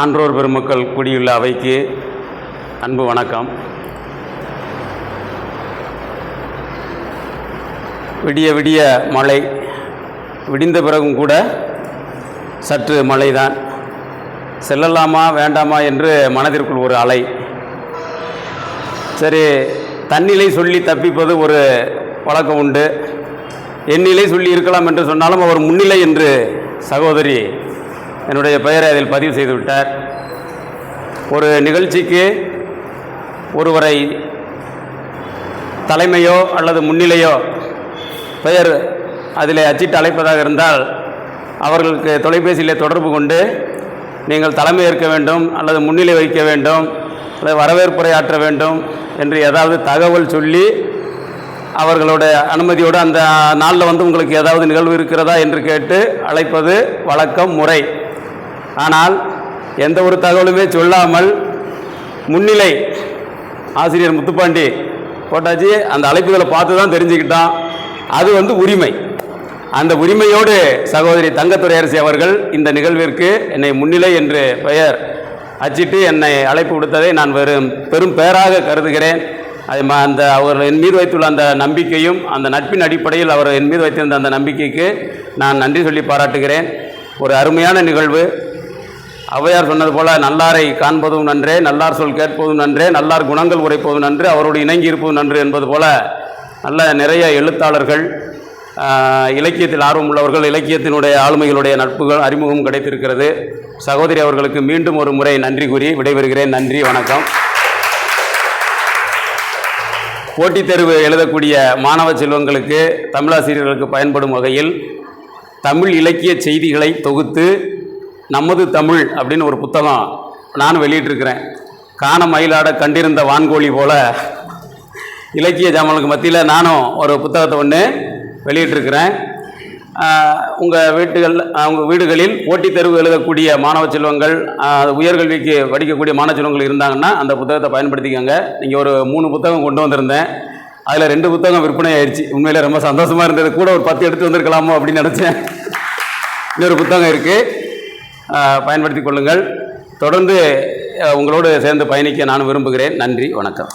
ஆன்றோர் பெருமக்கள் கூடியுள்ள அவைக்கு அன்பு வணக்கம். விடிய விடிய மழை விடிந்த பிறகும் கூட சற்று மழைதான். செல்லலாமா வேண்டாமா என்று மனதிற்குள் ஒரு அலை. சரி தன்னிலை சொல்லி தப்பிப்பது ஒரு வழக்கம் உண்டு. எண்ணிலை சொல்லி இருக்கலாம் என்று சொன்னாலும் அவர் முன்னிலை என்று சகோதரி என்னுடைய பெயரை அதில் பதிவு செய்து விட்டார் ஒரு நிகழ்ச்சிக்கு ஒருவரை தலைமையோ அல்லது முன்னிலையோ பெயர் அதில் அச்சிட்டு அழைப்பதாக இருந்தால் அவர்களுக்கு தொலைபேசியிலே தொடர்பு கொண்டு நீங்கள் தலைமை ஏற்க வேண்டும் அல்லது முன்னிலை வைக்க வேண்டும் அல்லது வரவேற்புரையாற்ற வேண்டும் என்று ஏதாவது தகவல் சொல்லி அவர்களோட அனுமதியோடு அந்த நாளில் வந்து உங்களுக்கு ஏதாவது நிகழ்வு இருக்கிறதா என்று கேட்டு அழைப்பது வழக்கம் முறை. ஆனால் எந்த ஒரு தகவலுமே சொல்லாமல் முன்னிலை ஆசிரியர் முத்துப்பாண்டி போட்டாச்சு. அந்த அழைப்புகளை பார்த்து தான் தெரிஞ்சுக்கிட்டான். அது வந்து உரிமை. அந்த உரிமையோடு சகோதரி தங்கத்துறையரசி அவர்கள் இந்த நிகழ்விற்கு என்னை முன்னிலை என்று பெயர் அச்சிட்டு என்னை அழைப்பு விடுத்ததை நான் வெறும் பெரும் பெயராக கருதுகிறேன். அது அந்த அவர் என் மீது வைத்துள்ள அந்த நம்பிக்கையும் அந்த நட்பின் அடிப்படையில் அவர் என் மீது வைத்திருந்த அந்த நம்பிக்கைக்கு நான் நன்றி சொல்லி பாராட்டுகிறேன். ஒரு அருமையான நிகழ்வு. ஔவையார் சொன்னது போல நல்லாரை காண்பதும் நன்றே நல்லார் சொல் கேட்பதும் நன்றே நல்லார் குணங்கள் உரைப்பதும் நன்று அவரோடு இணங்கி இருப்பதும் நன்று என்பது போல நல்ல நிறைய எழுத்தாளர்கள் இலக்கியத்தில் ஆர்வம் உள்ளவர்கள் இலக்கியத்தினுடைய ஆளுமைகளுடைய நட்புகள் அறிமுகம் கிடைத்திருக்கிறது. சகோதரி அவர்களுக்கு மீண்டும் ஒரு முறை நன்றி கூறி விடைபெறுகிறேன். நன்றி வணக்கம். போட்டித் தேர்வு எழுதக்கூடிய மாணவ செல்வங்களுக்கு தமிழாசிரியர்களுக்கு பயன்படும் வகையில் தமிழ் இலக்கிய செய்திகளை தொகுத்து நமது தமிழ் அப்படின்னு ஒரு புத்தகம் நானும் வெளியிட்டிருக்கிறேன். காண மயிலாட கண்டிருந்த வான்கோழி போல இலக்கிய ஜாமலுக்கு மத்தியில் நானும் ஒரு புத்தகத்தை ஒன்று வெளியிட்டிருக்கிறேன். உங்கள் வீட்டுகள் உங்கள் வீடுகளில் போட்டித் தேர்வு எழுதக்கூடிய மாணவ செல்வங்கள் உயர்கல்விக்கு படிக்கக்கூடிய மாணவ செல்வங்கள் இருந்தாங்கன்னா அந்த புத்தகத்தை பயன்படுத்திக்கோங்க. நீங்கள் ஒரு மூணு புத்தகம் கொண்டு வந்திருந்தேன். அதில் ரெண்டு புத்தகம் விற்பனை ஆயிடுச்சு உண்மையிலே ரொம்ப சந்தோஷமாக இருந்தது. கூட ஒரு பத்து எடுத்து வந்திருக்கலாமோ அப்படின்னு நினச்சேன். இன்னொரு புத்தகம் இருக்குது பயன்படுத்தி கொள்ளுங்கள். தொடர்ந்து உங்களோடு சேர்ந்து பயணிக்க நான் விரும்புகிறேன். நன்றி வணக்கம்.